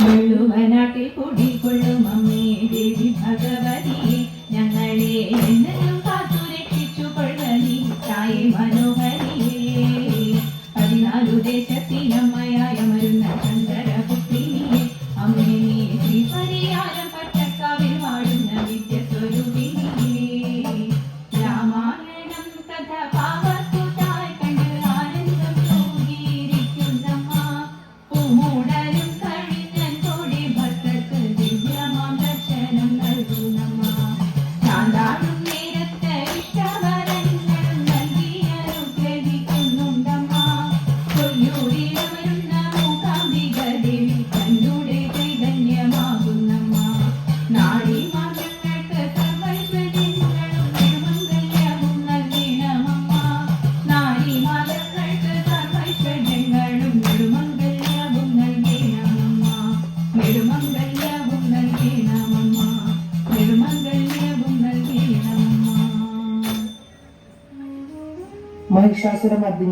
വെള്ളുവനാട്ടിൽ കുടികൊള്ളും അമ്മേ. ദേവി ഭഗവതിയെ ഞങ്ങളെ എന്നും കാത്തു രക്ഷിച്ചു കൊള്ളനി തായെ മനോഹരിയേ. പതിനാലു ദേശത്തിനമ്മയായ അമ്മേ നീ ശ്രീ പരിയാരം മഹിഷാസുരമർദ്ദിനി